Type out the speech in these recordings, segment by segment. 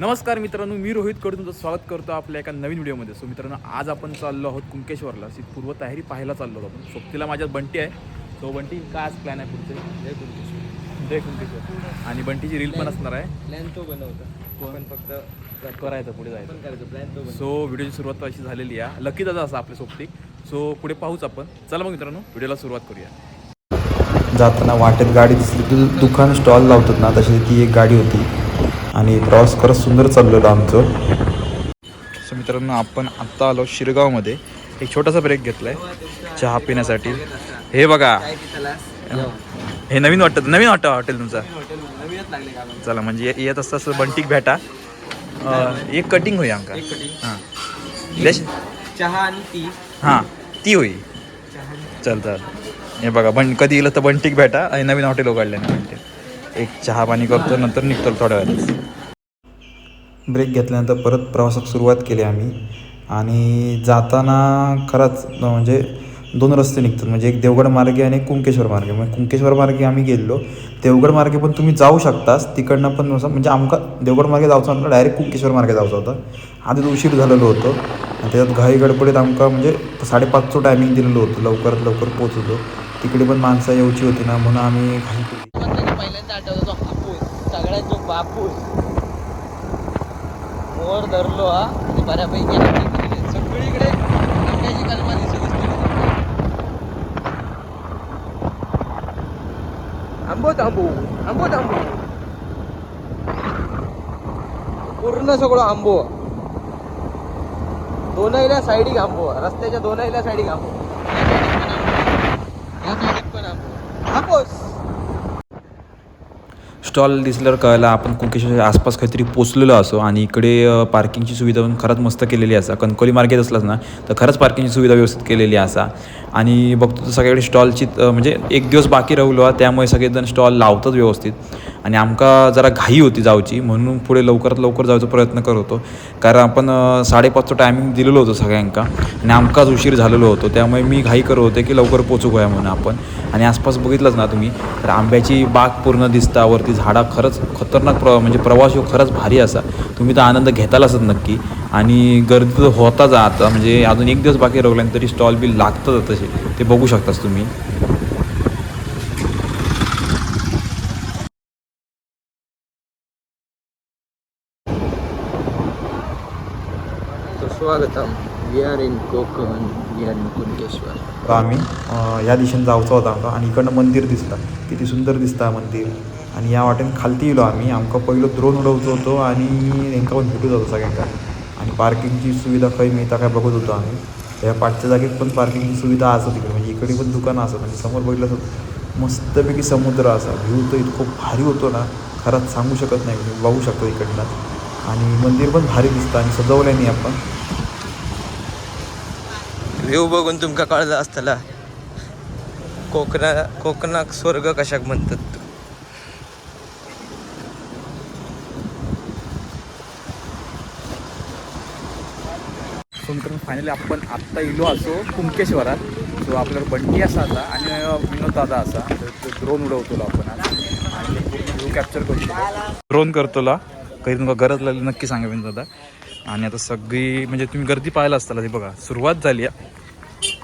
नमस्कार मित्रांनो मी रोहित कडून तुमचं स्वागत करतो आपल्या एका नवीन व्हिडिओमध्ये. सो मित्रांनो आज आपण चाललो आहोत कुंकेश्वरला. अशी पूर्व तयारी पाहायला चाललो आहोत आपण. सोबतीला माझ्यात बंटी आहे. सो बंटी काय आज प्लॅन आहे पुढचे? जय कुंकेश्वर. जय कुंकेश्वर. आणि बंटीची रील पण असणार आहे. प्लॅन तो बनवता. पण फक्त करायचं पुढे जायचं. पण करायचं प्लॅन तो सो व्हिडिओची सुरुवात अशी झालेली आहे. लकी दादा असा आपल्या सोबती. सो पुढे पाहूच आपण. चला मग मित्रांनो व्हिडिओला सुरुवात करूया. जाताना वाटेत गाडी दिसली दुकान स्टॉल लावतात ना तशी ती एक गाडी होती. आणि प्रवास खरंच सुंदर चाललेलं आमचं. सो मित्रांनो आपण आत्ता आलो शिरगावमध्ये. एक छोटासा ब्रेक घेतलाय चहा पिण्यासाठी. हे बघा. हे नवीन वाटतं नवीन वाटतं हॉटेल तुमचं. हॉटेल नवीनच लागले का चला म्हणजे ये- येत असता असं बंटीक भेटा. एक कटिंग होई आमका कटी हां. चहा आणि ती हां ती होई. चल चल. हे बघा बन कधी येलं तर बंटीक भेटा. आणि नवीन हॉटेल उघडले ना एक चहा पाणी करतो नंतर निघतो थोड्या वेळात ब्रेक घेतल्यानंतर परत प्रवासात सुरुवात केली आम्ही. आणि जाताना खरंच म्हणजे दोन रस्ते निघतात. म्हणजे एक देवगड मार्गे आणि एक कुंकेश्वर मार्गे. म्हणजे कुंकेश्वर मार्गे आम्ही गेलो देवगड मार्गे पण तुम्ही जाऊ शकतास. तिकडनं पण असं म्हणजे आमका देवगड मार्गे जायचं होतं डायरेक्ट कुंकेश्वर मार्गे जायचं होतं. आधीच उशीर झालेलो होतो. आणि त्याच्यात घाई गडबडीत आमका म्हणजे साडेपाचचं टायमिंग दिलेलं होतं. लवकरात लवकर पोचतो तिकडे पण माणसं यायची होती ना म्हणून आम्ही घाई पहिल्यांदा आठवतो सगळ्यात जो बापूस मोर धरलो हा आणि बऱ्यापैकी सगळीकडे आंब्याची कलमा दिसत असते आंबो तांबू आंबो तांबू पूर्ण सगळं आंबो. दोनहीला साईडिक आंबो. रस्त्याच्या दोनहीला साईडिक आंबो. या साईडिक पण आंबो. या साईडिक पण आंबो. आंबोस स्टॉल दिसल्यावर कळलं आपण कुंकेश्वरच्या आसपास काहीतरी पोचलेलो असो आणि इकडे पार्किंगची सुविधा पण खरंच मस्त केलेली असा. कणकोली मार्केट असलाच ना तर खरंच पार्किंगची सुविधा व्यवस्थित केलेली असा. आणि बघतो तर सगळ्याकडे स्टॉलची म्हणजे एक दिवस बाकी राहिलो त्यामुळे सगळेजण स्टॉल लावतात व्यवस्थित. आणि आमका जरा घाई होती जाऊची म्हणून पुढे लवकरात लवकर जायचा प्रयत्न करत होतो. कारण आपण साडेपाचचं टायमिंग दिलेलो होतो सगळ्यांका. आणि आमकाच उशीर झालेलो होतो. त्यामुळे मी घाई करत होते की लवकर पोचू गया म्हणून आपण. आणि आसपास बघितलंच ना तुम्ही तर आंब्याची बाग पूर्ण दिसता वरती झाड खरंच खतरनाक प्र म्हणजे प्रवास ह्यो खरंच भारी असा. तुम्ही तर आनंद घेतालाच नक्की. आणि गर्दी तर होताच आता म्हणजे अजून एक दिवस बाकी राहिला तरी स्टॉल बिल लागतात तसे. ते बघू शकताच तुम्ही. स्वागतम. We are in Konkan we are in Kunkeshwar आम्ही या दिशेने जायचं होता आमका आणि इकडनं मंदिर दिसतं किती सुंदर दिसतं मंदिर. आणि या वाटेन खालती येलो आम्ही. आमका पहिलो द्रोण उडवतो होतो आणि नेमका पण भेटूच होतो सगळ्यांका. आणि पार्किंगची सुविधा खंय मिळता काय बघत होतो आम्ही. त्या पाठच्या जागेत पण पार्किंगची सुविधा असत तिकडे. म्हणजे इकडे पण दुकानं असत आणि म्हणजे समोर बघितलं तर मस्तपैकी समुद्र असा. व्ह्यू तर इतकं भारी होतो ना. खरंच सांगू शकत नाही मी. बघू शकतो इकडनं. आणि मंदिर पण भारी दिसतं आणि सजवलं नाही आपण. व्ह्यू बघून तुमका कळलं असतला. कोकणा कोकणाक स्वर्ग कशाक म्हणतात? सो मित्रांनो फायनली आपण आत्ता इलो असो कुंकेश्वरात सो आपल्याला बंटी असा आता आणि विनोद दादा असा. ड्रोन उडवतो आपण आणि व्ह्यू कॅप्चर करतो ड्रोन करतोला. काही तुमका गरज लागली नक्की सांगा विनोद दादा. आणि आता सगळी म्हणजे तुम्ही गर्दी पाहायला असताला ती बघा सुरुवात झाली आहे.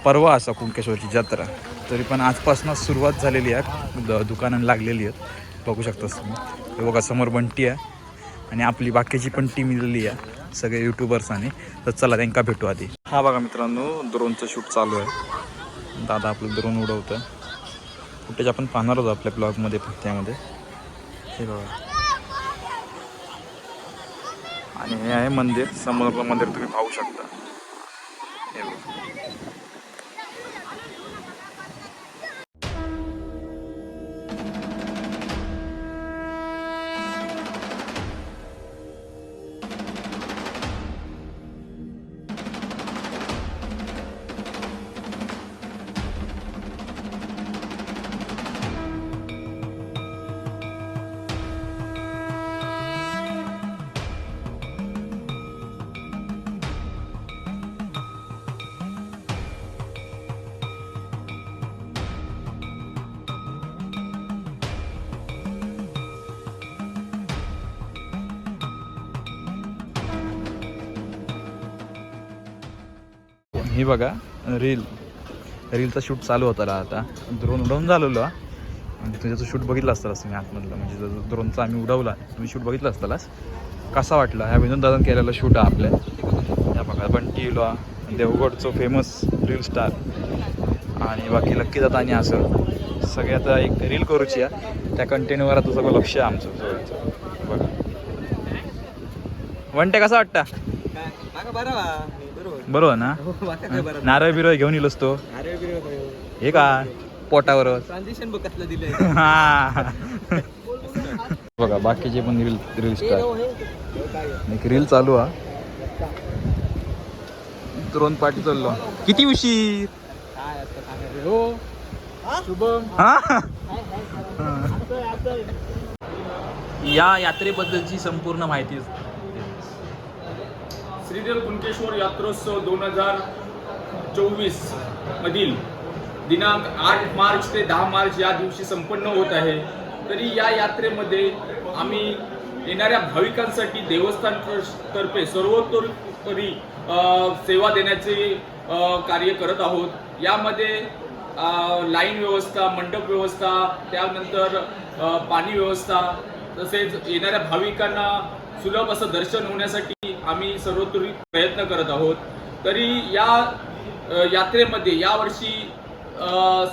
परवा असा कुंकेश्वरची जत्रा. तरी पण आजपासूनच सुरुवात झालेली आहे. द दुकानं लागलेली आहेत. बघू शकतास तुम्ही. बघा समोर बंटी आहे. आणि आपली बाकीची पण टीम दिलेली आहे सगळे युट्यूबर्स आणि. तर चला त्यांना भेटू आधी. हा बघा मित्रांनो ड्रोनचं शूट चालू आहे. दादा आपलं ड्रोन उडवतं फुटेज आपण पाहणार आहोत आपल्या ब्लॉगमध्ये पण त्यामध्ये. हे बघा. आणि हे आहे मंदिर समोरचं मंदिर तुम्ही पाहू शकता. हे बघा. हे बघा रील रीलचा शूट चालू होता आता. ड्रोन उडवून झालेलो. हा. म्हणजे तुझ्याचं शूट बघितलं असतास तुम्ही आतमधलं. म्हणजे ड्रोनचा आम्ही उडवला तुम्ही शूट बघितलं असतालाच कसा वाटला? ह्या विनोद दादान केलेला शूट आहे आपल्या. या बघा बंटी इलो देवगडचं फेमस रील स्टार आणि बाकी लक्की दादा आणि असं. सगळे आता एक रील करूची आहे त्या कंटेंटवर आता सगळं लक्ष आहे आमचं सगळ्यांचं. बघा. वनटे कसा वाटता? बरोबर ना? नारळ बिरळ घेऊन येलोस तो. हे का? पोटावर बघ कसलं हा. बघा बाकीचे पण रील रील स्टार एक रील चालू हा. ड्रोन पार्टी चाललो. किती उशीर? हा? या यात्रेबद्दलची संपूर्ण माहिती श्रीधर कुणकेश्वर यात्रोत्सव दोन हजार चोवीस मधील दिनांक आठ मार्च ते दहा मार्च या दिवशी संपन्न होत आहे. तरी या यात्रेमध्ये आम्ही येणाऱ्या भाविकांसाठी देवस्थान तर्फे सर्वतोपरी सेवा देण्याचे कार्य करत आहोत. यामध्ये लाईन व्यवस्था मंडप व्यवस्था त्यानंतर पाणी व्यवस्था तसेच येणाऱ्या भाविकांना सुलभ असं दर्शन होण्यासाठी आम्ही सर्वतोपरी प्रयत्न करत आहोत. तरी या यात्रेमध्ये यावर्षी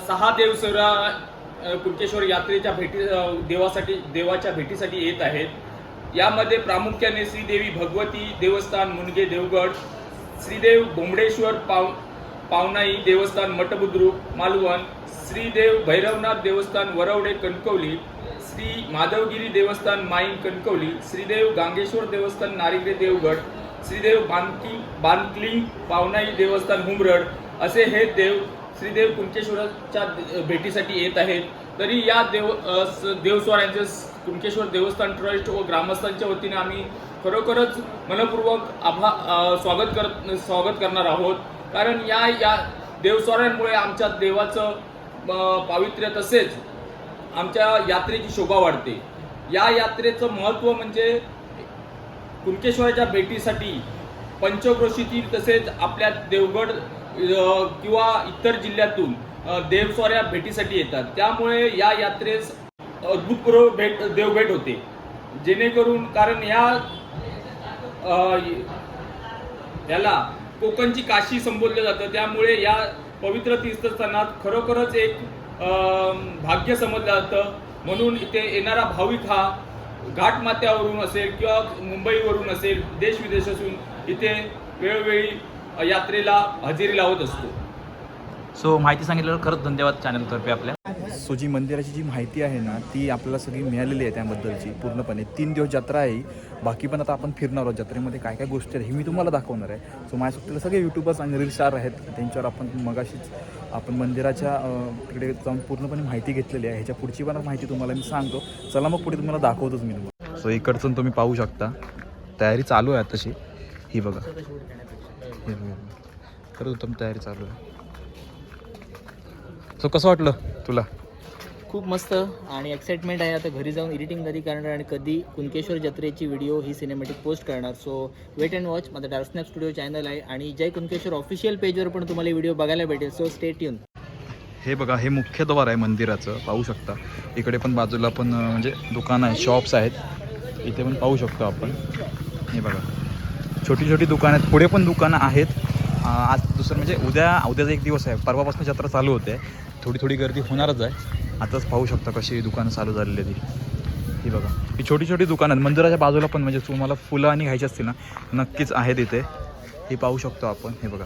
सहा देवसरा कुंटेश्वर यात्रेच्या भेटी देवासाठी देवाच्या भेटीसाठी येत आहेत. यामध्ये प्रामुख्याने श्रीदेवी भगवती देवस्थान मुनगे देवगड श्रीदेव बोंबडेश्वर पाव पावनाई देवस्थान मठबुद्रुक मालवण श्रीदेव भैरवनाथ देवस्थान वरवडे कणकवली श्री माधवगिरी देवस्थान माईन कणकवली श्रीदेव गांगेश्वर देवस्थान नारिगडे देवगड श्रीदेव बानकी बानकलिंग पावनाई देवस्थान हुमरड असे हे देव श्रीदेव कुंकेश्वराच्या भेटीसाठी येत आहेत. तरी या देव देवस्वाऱ्यांचे स- देवस्वारांचे देवस्थान ट्रस्ट व ग्रामस्थांच्या वतीने आम्ही खरोखरच मनपूर्वक आभा स्वागत कर स्वागत करणार आहोत. कारण या या देवस्वाऱ्यांमुळे आमच्या देवाचं पावित्र्य तसेच आमच्या यात्रेची शोभा वाढते. या यात्रेचं महत्त्व म्हणजे कुणकेश्वराच्या भेटीसाठी पंचक्रोशीतील तसेच आपल्या देवगड किंवा इतर जिल्ह्यातून देवस्वाऱ्या भेटीसाठी येतात. त्यामुळे या यात्रेस अद्भुतपूर्व भेट देवभेट होते. जेणेकरून कारण या याला कोकणची काशी संबोधलं जातं. त्यामुळे या पवित्र तीर्थस्थानात खरोखरच एक भाग्य समजलं जातं. म्हणून इथे येणारा भाविक हा घाटमात्यावरून असेल किंवा मुंबईवरून असेल देश विदेशातून इथे वेळोवेळी यात्रेला हजेरी लावत असतो. सो माहिती सांगितल्यावर खरंच धन्यवाद चॅनलतर्फे आपल्या. सो जी मंदिराची जी माहिती आहे ना ती आपल्याला सगळी मिळालेली आहे त्याबद्दलची पूर्णपणे. तीन दिवस जत्रा आहे. बाकी पण आता आपण फिरणार आहोत. जत्रेमध्ये काय काय गोष्टी आहेत हे मी तुम्हाला दाखवणार आहे. सो माझ्यासोबतीला सगळे यूट्यूबर्स आणि रील स्टार आहेत. त्यांच्यावर आपण मगाशीच आपण मंदिराच्या तिकडे जाऊन पूर्णपणे माहिती घेतलेली आहे. ह्याच्या पुढची पण माहिती तुम्हाला मी सांगतो. चला मग पुढे तुम्हाला दाखवतोच मी तुम्हाला. सो इकडचं तुम्ही पाहू शकता. तयारी चालू आहे तशी ही बघा. हे बघा. खरंच उत्तम तयारी चालू आहे. सो कसं वाटलं तुला? खूप मस्त आणि एक्साइटमेंट आहे. आता घरी जाऊन एडिटिंग कधी करणार आणि कधी कुणकेश्वर जत्रेची व्हिडिओ ही सिनेमॅटिक पोस्ट करणार. सो वेट अँड वॉच माझा डार्क स्नॅप स्टुडिओ चॅनल आहे आणि जय कुणकेश्वर ऑफिशियल पेजवर पण तुम्हाला व्हिडिओ बघायला भेटेल. सो स्टेट येऊन हे बघा हे मुख्य द्वार आहे मंदिराचं. पाहू शकता. इकडे पण बाजूला पण म्हणजे दुकानं आहेत शॉप्स आहेत. इथे पण पाहू शकतो आपण. हे बघा. छोटी छोटी दुकानं आहेत. पुढे पण दुकानं आहेत. आज दुसरं म्हणजे उद्या उद्याचा एक दिवस आहे. परवापासून जत्रा चालू होते. थोडी थोडी गर्दी होणारच आहे. आताच पाहू शकता कशी दुकानं चालू झालेली आहे ती ही बघा. ही छोटी छोटी दुकानं आहेत. मंदिराच्या बाजूला पण म्हणजे तुम्हाला फुलं आणि घ्यायची असतील ना नक्कीच आहेत इथे. ही पाहू शकतो आपण. हे बघा.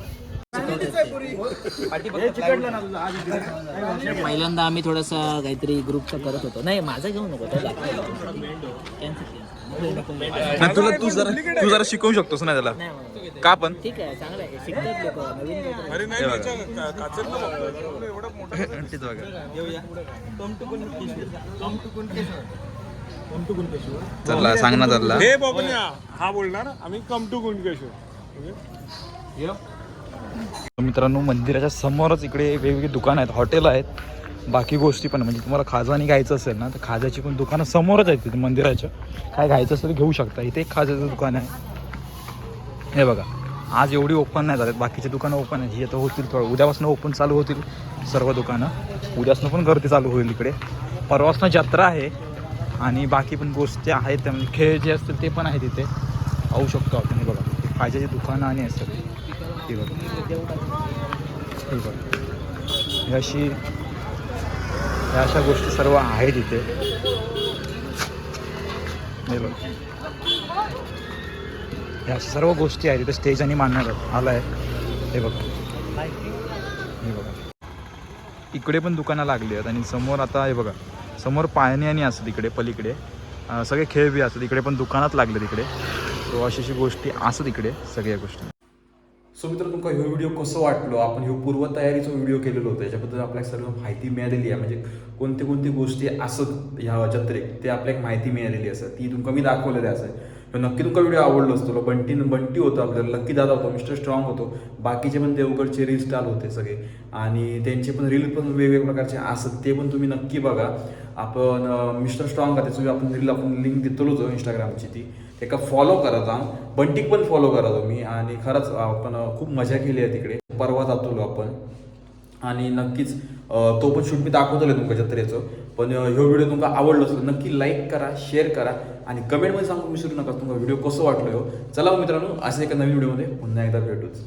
पहिल्यांदा आम्ही थोडासा काहीतरी ग्रुपचा करत होतो. नाही माझा घेऊ नको तुला तू जरा तू जरा शिकवू शकतोस ना त्याला. का पण? ठीक आहे चांगलं आहे. शिकतात लोक नवीन काहीतरी. तेच बघा. चला सांग ना चला हे बघूया हा बोलणार आम्ही कम टू कुंडकेश्वर मित्रांनो मंदिराच्या समोरच इकडे वेगवेगळी दुकानं आहेत हॉटेल आहेत. बाकी गोष्टी पण म्हणजे तुम्हाला खाजानी घ्यायचं असेल ना तर खाजाची पण दुकानं समोरच आहेत तिथे मंदिराच्या. काय घ्यायचं असेल तर घेऊ शकता. इथे एक खाजाचं दुकान आहे. हे बघा आज एवढी ओपन नाही झाले बाकीचे दुकानं ओपन आहे ही आता होतील थोडं. उद्यापासून ओपन चालू होतील सर्व दुकानं. उद्यापासून पण गर्दी चालू होईल इकडे. परवापासून जत्रा आहे आणि बाकी पण गोष्टी आहेत. त्या म्हणजे खेळ जे असतील ते पण आहेत तिथे पाहू शकतो आपण. हे बघा हे फायद्याची दुकानं आणि असतात हे बघा. अशी ह्या अशा गोष्टी सर्व आहेत इथे. हे ह्या सर्व गोष्टी आहेत इथे स्टेज आणि मांडणार आला आहे हे बघा. हे बघा. इकडे पण दुकानं लागली आहेत आणि समोर आता हे बघा. समोर पाळणी आणि असतात इकडे पलीकडे. सगळे खेळ बी असतात. इकडे पण दुकानात लागले तिकडे सो अशी अशी गोष्टी असतात इकडे सगळ्या गोष्टी. सो मित्र तुमका ह्यो व्हिडिओ कसं वाटलो? आपण ह्यो पूर्वतयारीचा व्हिडिओ केलेलो होतो याच्याबद्दल आपल्याला सर्व माहिती मिळालेली आहे. म्हणजे कोणते कोणते गोष्टी असत ह्या जत्रेक ते आपल्याला माहिती मिळालेली असत ती तुमका मी दाखवलेली असं. नक्की तुमका व्हिडिओ आवडलो असतो. बंटी बंटी होतं आपल्याला लक्की दादा होतो मिस्टर स्ट्रॉंग होतो. बाकीचे पण देवगडचे रील स्टार होते सगळे. आणि त्यांचे पण रील पण वेगवेगळ्या प्रकारचे असत ते पण तुम्ही नक्की बघा. आपण मिस्टर स्ट्रॉंग का त्याची आपण रील आपण लिंक देतलोच इंस्टाग्रामची ती. एका फॉलो करा जा बंटीक पण फॉलो करा तुम्ही. आणि खरंच आपण खूप मजा केली आहे तिकडे. परवा जातो आपण. आणि नक्कीच तो पण शूट मी दाखवतो तुमच्या जत्रेचं. पण ह्यो व्हिडिओ तुमका आवडलो असेल नक्की लाईक करा शेअर करा आणि कमेंटमध्ये सांगून विसरू नका तुमचा व्हिडिओ कसं वाटलं हो चला मग मित्रांनो असे एका नवीन व्हिडिओमध्ये पुन्हा एकदा भेटूच.